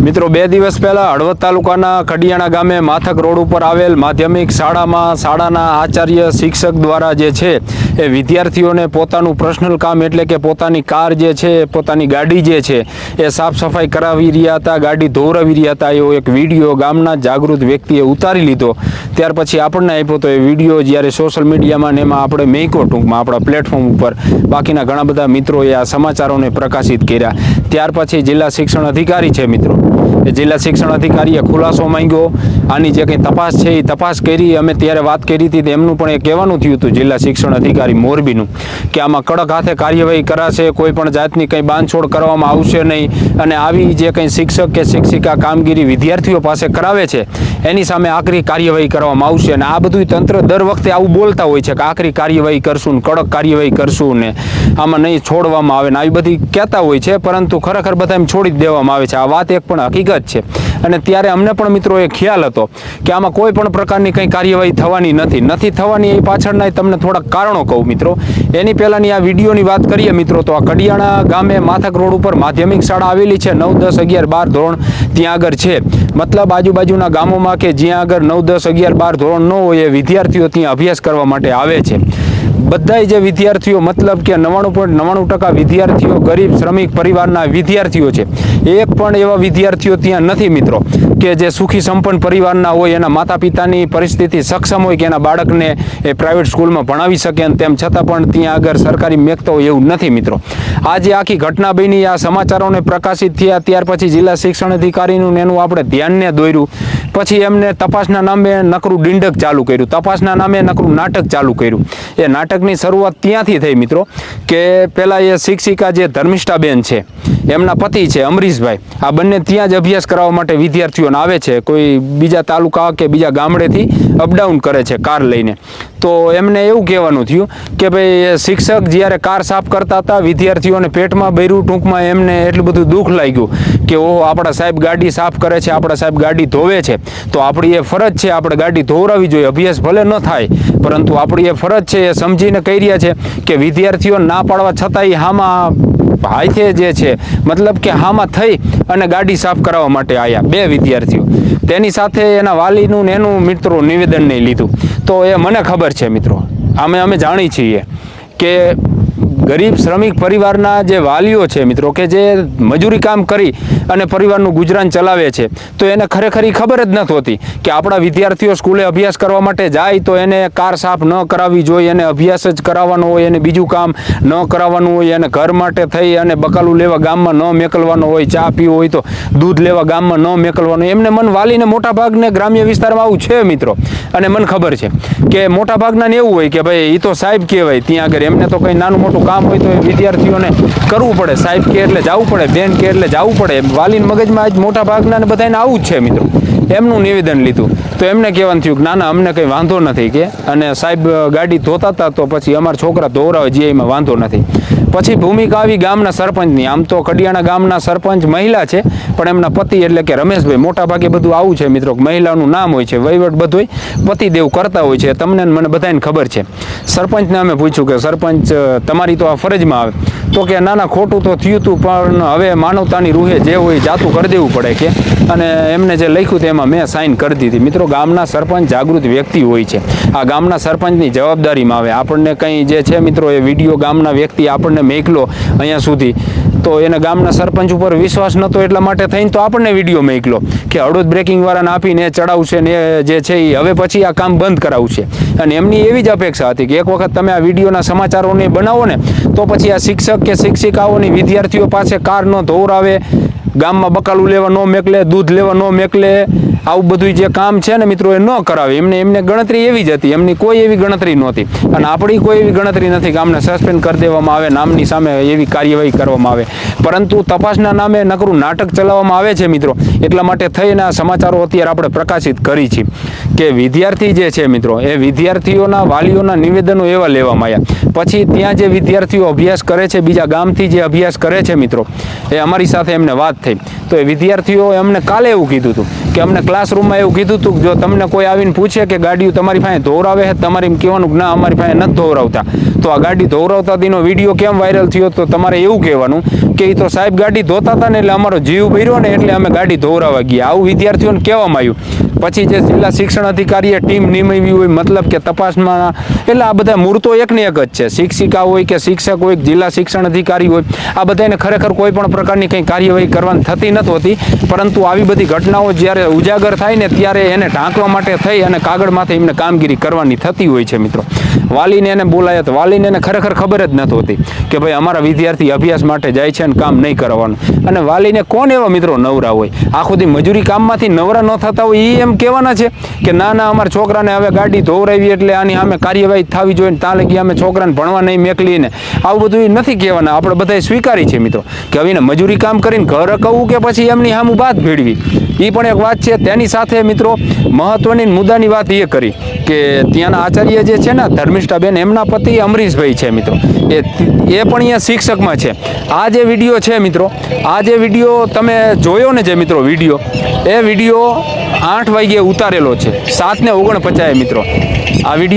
મિત્રો, બે દિવસ પહેલાં હળવદ તાલુકાના ખડિયાણા ગામે માથક રોડ ઉપર આવેલ માધ્યમિક શાળામાં શાળાના આચાર્ય શિક્ષક દ્વારા જે છે એ વિદ્યાર્થીઓને પોતાનું પર્સનલ કામ એટલે કે પોતાની કાર જે છે, પોતાની ગાડી જે છે એ સાફ સફાઈ કરાવી રહ્યા હતા, ગાડી ધોવરાવી રહ્યા હતા. એવો એક વીડિયો ગામના જાગૃત વ્યક્તિએ ઉતારી લીધો. ત્યાર પછી આપણને આપ્યો તો એ વીડિયો જ્યારે સોશિયલ મીડિયામાં ને એમાં આપણે મેંકો ટૂંકમાં આપણા પ્લેટફોર્મ ઉપર બાકીના ઘણા બધા મિત્રોએ આ સમાચારોને પ્રકાશિત કર્યા. ત્યાર પછી જિલ્લા શિક્ષણ અધિકારી છે મિત્રો. જિલ્લા શિક્ષણ અધિકારીએ ખુલાસો માંગ્યો. આની જે કંઈ તપાસ છે એ તપાસ કરી અમે ત્યારે વાત કરી હતી એમનું પણ એ કહેવાનું થયું હતું જિલ્લા શિક્ષણ અધિકારી મોરબીનું કે આમાં કડક હાથે કાર્યવાહી કરાશે, કોઈ પણ જાતની કંઈ બાંધછોડ કરવામાં આવશે નહીં. અને આવી જે કંઈ શિક્ષક કે શિક્ષિકા કામગીરી વિદ્યાર્થીઓ પાસે કરાવે છે એની સામે આકરી કાર્યવાહી કરવામાં આવશે અને આ બધું તંત્ર દર વખતે આવું બોલતા હોય છે કે આકરી કાર્યવાહી કરશું ને કડક કાર્યવાહી કરશું ને આમાં નહીં છોડવામાં આવે ને આવી બધી કહેતા હોય છે, પરંતુ ખરેખર બધા એમ છોડી જ દેવામાં આવે છે. આ વાત એક પણ હકીકત છે. અને ત્યારે અમને પણ મિત્રો એ ખ્યાલ હતો કે આમાં કોઈ પણ પ્રકારની કંઈ કાર્યવાહી થવાની નથી. નથી થવાની એ પાછળના તમને થોડાક કારણો કહું મિત્રો. એની પહેલાંની આ વિડીયોની વાત કરીએ મિત્રો, તો આ કડિયાણા ગામે માથક રોડ ઉપર માધ્યમિક શાળા આવેલી છે, નવ, દસ, અગિયાર, બાર ધોરણ ત્યાં આગળ છે. મતલબ આજુબાજુના ગામોમાં કે જ્યાં આગળ નવ, દસ, અગિયાર, બાર ધોરણ ન હોય એ વિદ્યાર્થીઓ ત્યાં અભ્યાસ કરવા માટે આવે છે. બધાય જે વિદ્યાર્થીઓ, મતલબ કે નવ્વાણું પોઈન્ટ નવ્વાણું ટકા વિદ્યાર્થીઓ, ગરીબ, શ્રમિક પરિવારના વિદ્યાર્થીઓ છે એક પણ એવા વિદ્યાર્થીઓ ત્યાં નથી મિત્રો, કે જે સુખી સંપન્ન પરિવારના હોય, એના માતા પિતાની પરિસ્થિતિ સક્ષમ હોય કે એના બાળકને એ પ્રાઇવેટ સ્કૂલમાં ભણાવી શકે અને તેમ છતાં પણ ત્યાં આગળ સરકારી મેકતો હોય એવું નથી મિત્રો. આજે આખી ઘટના બની, આ સમાચારોને પ્રકાશિત થયા, ત્યાર પછી જિલ્લા શિક્ષણ અધિકારીનું એનું આપણે ધ્યાનને દોર્યું. પછી એમને તપાસના નામે નકરું ડિંડક ચાલુ કર્યું, તપાસના નામે નકરું નાટક ચાલુ કર્યું. એ નાટકની શરૂઆત ત્યાંથી થઈ મિત્રો કે પહેલાં એ શિક્ષિકા જે ધર્મિષ્ઠાબેન છે એમના પતિ છે અમરીશભાઈ. આ બંને ત્યાં જ અભ્યાસ કરાવવા માટે વિદ્યાર્થીઓને આવે છે. કોઈ બીજા તાલુકા કે બીજા ગામડેથી અપડાઉન કરે છે કાર લઈને. તો એમને એવું કહેવાનું થયું કે ભાઈ શિક્ષક જ્યારે કાર સાફ કરતા હતા, વિદ્યાર્થીઓને પેટમાં બૈરું ટૂંકમાં એમને એટલું બધું દુઃખ લાગ્યું કે, ઓહો, આપણા સાહેબ ગાડી સાફ કરે છે, આપણા સાહેબ ગાડી ધોવે છે. તો આપણી એ ફરજ છે, આપણે ગાડી ધોવરાવી જોઈએ. અભ્યાસ ભલે ન થાય, પરંતુ આપણી એ ફરજ છે, એ સમજીને કહી રહ્યા છે કે વિદ્યાર્થીઓ ના પાડવા છતાંય હામાં હાથે જે છે, મતલબ કે હામાં થઈ અને ગાડી સાફ કરાવવા માટે આવ્યા બે વિદ્યાર્થીઓ. તેની સાથે એના વાલીનું ને એનું મિત્રો નિવેદન નહીં લીધું. તો એ મને ખબર છે મિત્રો. અમે અમે જાણી છીએ કે ગરીબ શ્રમિક પરિવારના જે વાલીઓ છે મિત્રો કે જે મજૂરી કામ કરી અને પરિવારનું ગુજરાન ચલાવે છે, તો એને ખરેખર ખબર જ નથી હોતી કે આપણા વિદ્યાર્થીઓ સ્કૂલે અભ્યાસ કરવા માટે જાય તો એને કાર સાફ ન કરાવવી જોઈએ, એને અભ્યાસ જ કરાવવાનો હોય, એને બીજું કામ ન કરાવવાનું હોય, એને ઘર માટે થઈ અને બકાલું લેવા ગામમાં ન મેકલવાનો હોય, ચા પીવો હોય તો દૂધ લેવા ગામમાં ન મેકલવાનું એમને મન વાલીને મોટા ભાગને ગ્રામ્ય વિસ્તારમાં આવું છે મિત્રો. અને મને ખબર છે કે મોટા ભાગના ને એવું હોય કે ભાઈ એ તો સાહેબ કહેવાય, ત્યાં આગળ એમને તો કંઈ નાનું મોટું કામ હોય તો એ વિદ્યાર્થીઓને કરવું પડે. સાહેબ કે એટલે જવું પડે, બેન કે એટલે જવું પડે. વાલીન મગજમાં આજ મોટા ભાગના બધાને આવું જ છે મિત્રો. એમનું નિવેદન લીધું. તો એમને કહેવાનું થયું કે, ના ના, અમને કંઈ વાંધો નથી કે. અને સાહેબ ગાડી ધોતા હતા તો પછી અમારા છોકરા ધોવરાવે, જે એમાં વાંધો નથી. પછી ભૂમિકા આવી ગામના સરપંચની. આમ તો કડિયાણા ગામના સરપંચ મહિલા છે, પણ એમના પતિ એટલે કે રમેશભાઈ, મોટા ભાગે બધું આવું છે મિત્રો મહિલાનું નામ હોય છે, વહીવટ બધું પતિદેવ કરતા હોય છે. તમને મને બધાને ખબર છે. સરપંચને અમે પૂછ્યું કે, સરપંચ તમારી તો આ ફરજમાં આવે. તો કે ના ના ખોટું તો થયું હતું પણ હવે માનવતાની રૂહે જે હોય જાતું કરી દેવું પડે કે. અને એમને જે લખ્યું તેમાં મેં સાઇન કરી દીધી. મિત્રો, ગામના સરપંચ જાગૃત વ્યક્તિ હોય છે. આ ગામના સરપંચની જવાબદારીમાં આવે. આપણને કંઈ જે છે મિત્રો, એ વીડિયો ગામના વ્યક્તિ આપણને મેકલો અહીંયા સુધી. તો એને ગામના સરપંચ ઉપર વિશ્વાસ નહોતો એટલા માટે થઈને તો આપણને વીડિયો મેકલો કે હળવદ બ્રેકિંગ વાળાને આપીને ચડાવશે ને જે છે એ હવે પછી આ કામ બંધ કરાવશે. અને એમની એવી જ અપેક્ષા હતી કે એક વખત તમે આ વિડીયોના સમાચારોને બનાવો ને તો પછી આ શિક્ષક કે શિક્ષિકાઓની વિદ્યાર્થીઓ પાસે કાર ન ધોવરાવે, ગામમાં બકાલું લેવા ન મેકલે, દૂધ લેવા ન મેકલે આવું બધું જે કામ છે ને મિત્રો એ ન કરાવે. એમને એમને ગણતરી એવી જ હતી. એમની કોઈ એવી ગણતરી નહોતી. અને આપણી કોઈ એવી ગણતરી નથી કે આમને સસ્પેન્ડ કરી દેવામાં આવે, નામની સામે એવી કાર્યવાહી કરવામાં આવે. પરંતુ તપાસના નામે નકરું નાટક ચલાવવામાં આવે છે મિત્રો. એટલા માટે થઈને આ સમાચારો અત્યારે આપણે પ્રકાશિત કરી છે કે વિદ્યાર્થી જે છે મિત્રો, એ વિદ્યાર્થીઓના વાલીઓના નિવેદનો એવા લેવામાં આવ્યા. પછી ત્યાં જે વિદ્યાર્થીઓ અભ્યાસ કરે છે, બીજા ગામથી જે અભ્યાસ કરે છે મિત્રો, એ અમારી સાથે એમને વાત થઈ. તો એ વિદ્યાર્થીઓ એમને કાલે એવું કીધું હતું કે અમને ક્લાસ ક્લાસરૂમમાં એવું કીધું હતું કે જો તમને કોઈ આવીને પૂછે કે ગાડીઓ તમારી પાસે ધોવરાવે છે, તમારે એમ કહેવાનું ના, અમારી પાસે નથી ધોવરાવતા. તો આ ગાડી ધોવરાવતા તેનો વીડિયો કેમ વાયરલ થયો તો તમારે એવું કહેવાનું કે એ તો સાહેબ ગાડી ધોતા હતા ને એટલે અમારો જીવ ભર્યો ને એટલે અમે ગાડી ધોવરાવા ગયા. આવું વિદ્યાર્થીઓને કહેવામાં આવ્યું. પછી જે જિલ્લા શિક્ષણ અધિકારીએ ટીમ નિમાવી હોય, મતલબ કે તપાસમાં, એટલે આ બધા મૂર્તો એકને એક જ છે. શિક્ષિકા હોય કે શિક્ષક હોય, જિલ્લા શિક્ષણ અધિકારી હોય, આ બધાને ખરેખર કોઈ પણ પ્રકારની કંઈ કાર્યવાહી કરવાની થતી નથી હોતી. પરંતુ આવી બધી ઘટનાઓ જ્યારે ઉજાગર થાય ને ત્યારે એને ઢાંકવા માટે થઈ અને કાગળમાંથી એમને કામગીરી કરવાની થતી હોય છે મિત્રો. વાલીને એને બોલાયા તો વાલીને એને ખરેખર ખબર જ નથી હોતી કે ભાઈ અમારા વિદ્યાર્થી અભ્યાસ માટે જાય છે અને કામ નહીં કરવાનું. અને વાલીને કોણ એવા મિત્રો નવરા હોય? આખો દી મજૂરી કામમાંથી નવરા ન થતા હોય એ એમ કહેવાના છે કે ના ના અમારા છોકરાને હવે ગાડી ધોવરાવી એટલે આની સામે કાર્યવાહી થવી જોઈએ ને ત્યાં લગી અમે છોકરાને ભણવા નહીં મેકલીને. આવું બધું નથી કહેવાના. આપણે બધાએ સ્વીકારી છે મિત્રો કે હવે એને મજૂરી કામ કરીને ઘર કહું કે પછી એમની સામું બાદ ભેળવી. એ પણ એક વાત છે. તેની સાથે મિત્રો મહત્વની મુદ્દાની વાત એ કરી. કે ત્યાંના આચાર્ય જે છે ને, ધર્મિષ્ઠાબેન, એમના પતિ અમરીશભાઈ છે મિત્રો. એ એ પણ અહીંયા શિક્ષકમાં છે. આ જે વીડિયો છે મિત્રો, આ જે વીડિયો તમે જોયો ને જે મિત્રો વીડિયો, એ વીડિયો આઠ વાગ્યે ઉતારેલો છે. સાતને ઓગણપચાસે મિત્રો. આ વીડિયો